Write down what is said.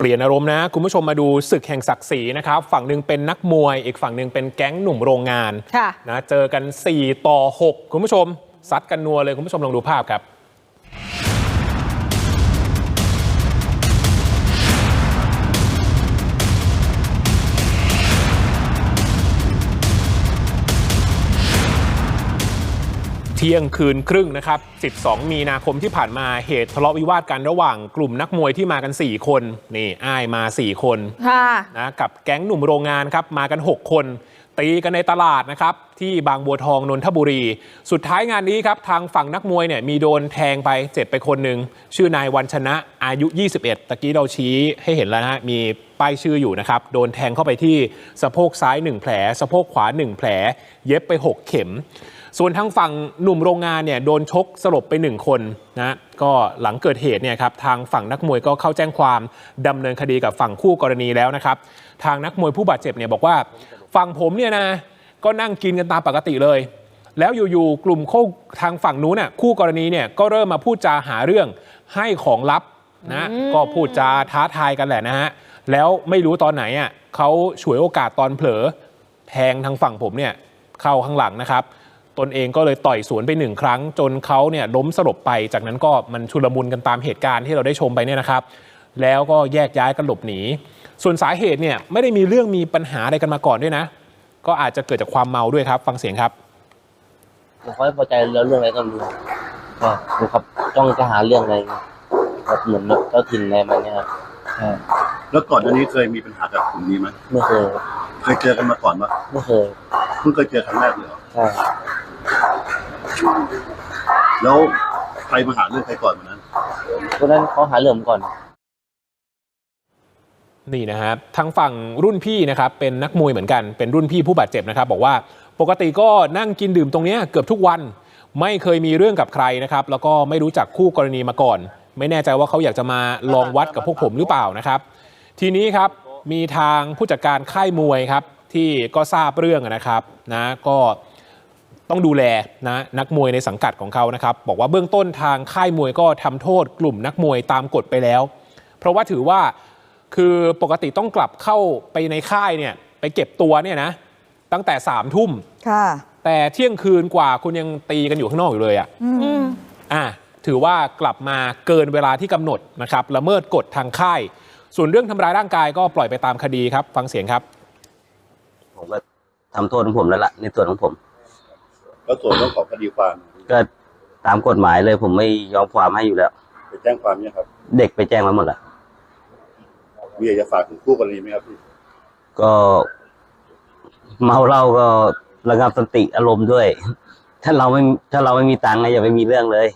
เปลี่ยนอารมณ์นะ คุณผู้ชมมาดูศึกแห่งศักดิ์ศรีนะครับ ฝั่งหนึ่งเป็นนักมวย อีกฝั่งหนึ่งเป็นแก๊งหนุ่มโรงงานค่ะนะเจอกัน 4 ต่อ 6 คุณผู้ชมซัดกันนัวเลยคุณผู้ชมลองดูภาพครับ เที่ยงคืนครึ่งนะครับ 12 มีนาคมที่ผ่านมาเหตุทะเลาะวิวาทกันระหว่างกลุ่มนักมวยที่มากัน 4 คน นี่อ้ายมา 4 คนค่ะนะกับแก๊งหนุ่มโรงงานครับมากัน 6 คน ตีกันในตลาดนะครับ ที่บางบัวทองนนทบุรี สุดท้ายงานนี้ครับ ทางฝั่งนักมวยเนี่ยมีโดนแทงไปเจ็บไปคนหนึ่งชื่อนายวันชนะอายุ 21 ตะกี้เราชี้ให้เห็นแล้วนะฮะมีป้ายชื่ออยู่นะครับ โดนแทงเข้าไปที่สะโพกซ้าย 1 แผล สะโพกขวา 1 แผล เย็บไป 6 เข็ม ส่วนทางฝั่งหนุ่มโรงงานเนี่ยโดนชกสลบไปหนึ่งคนนะก็หลังเกิดเหตุเนี่ยครับทางฝั่งนักมวยก็เข้าแจ้งความดำเนินคดีกับฝั่งคู่กรณีแล้วนะครับ ทางนักมวยผู้บาดเจ็บเนี่ยบอกว่าฝั่งผมเนี่ยนะก็นั่งกินกันตามปกติเลย แล้วอยู่ๆกลุ่มคู่ทางฝั่งนู้นน่ะคู่กรณีเนี่ยก็เริ่มมาพูดจาหาเรื่องให้ของลับนะก็พูดจาท้าทายกันแหละนะฮะแล้วไม่รู้ตอนไหนอะเขาฉวยโอกาสตอนเผลอแทงทางฝั่งผมเนี่ยเข้าข้างหลังนะครับ ตนเองก็เลยต่อยสวนไปหนึ่งครั้ง จนเขาเนี่ยล้มสลบไป จากนั้นก็มันชุลมุนกันตามเหตุการณ์ที่เราได้ชมไปเนี่ยนะครับ แล้วก็แยกย้ายกันหลบหนี ส่วนสาเหตุเนี่ยไม่ได้มีเรื่องมีปัญหาอะไรกันมาก่อนด้วยนะ ก็อาจจะเกิดจากความเมาด้วยครับ ฟังเสียงครับผมไม่พอใจแล้วเรื่องอะไรก็ไม่รู้ก็ผมครับจ้องจะหาเรื่องอะไรเงี้ยแบบเหมือนแบบเจ้าถิ่นอะไรมาเนี่ยครับใช่แล้วก่อนอันนี้เคยมีปัญหากับกลุ่มนี้ไหมไม่เคย เคยเจอกันมาก่อนปะไม่เคย เพิ่งเคยเจอครั้งแรกเลยเหรอใช่ แล้วใครมาหาเรื่องใครก่อนวันนั้นเพราะนั้นเขาหาเรื่องผมก่อน นี่นะครับทางฝั่งรุ่นพี่นะครับเป็นนักมวยเหมือนกันเป็นรุ่นพี่ผู้บาดเจ็บนะครับ บอกว่าปกติก็นั่งกินดื่มตรงเนี้ยเกือบทุกวันไม่เคยมีเรื่องกับใครนะครับ แล้วก็ไม่รู้จักคู่กรณีมาก่อน ไม่แน่ใจว่าเขาอยากจะมาลองวัดกับพวกผมหรือเปล่านะครับ ทีนี้ครับมีทางผู้จัดการค่ายมวยครับ ที่ก็ทราบเรื่องนะครับนะก็ ต้องดูแลนะนักมวยในสังกัดของเขานะครับ บอกว่าเบื้องต้นทางค่ายมวยก็ทำโทษกลุ่มนักมวยตามกฎไปแล้ว เพราะว่าถือว่าคือปกติต้องกลับเข้าไปในค่ายเนี่ยไปเก็บตัวเนี่ยนะ ตั้งแต่สามทุ่มค่ะแต่เที่ยงคืนกว่าคุณยังตีกันอยู่ข้างนอกอยู่เลยอะอืมอะถือว่ากลับมาเกินเวลาที่กำหนดนะครับละเมิดกฎทางค่าย ส่วนเรื่องทำร้ายร่างกายก็ปล่อยไปตามคดีครับ ฟังเสียงครับ ผมก็ทำโทษของผมแล้วล่ะในส่วนของผม แล้วส่วนเรื่องของคดีความก็ตามกฎหมายเลยผมไม่ยอมความให้อยู่แล้ว ไปแจ้งความเนี่ยครับ เด็กไปแจ้งมาหมดแล้วมีอยากจะฝากถึงคู่กรณีไหมครับพี่ก็เมาเหล้าก็ระงับสติอารมณ์ด้วย ถ้าเราไม่ถ้าเราไม่มีตังค์นะอย่าไปมีเรื่องเลย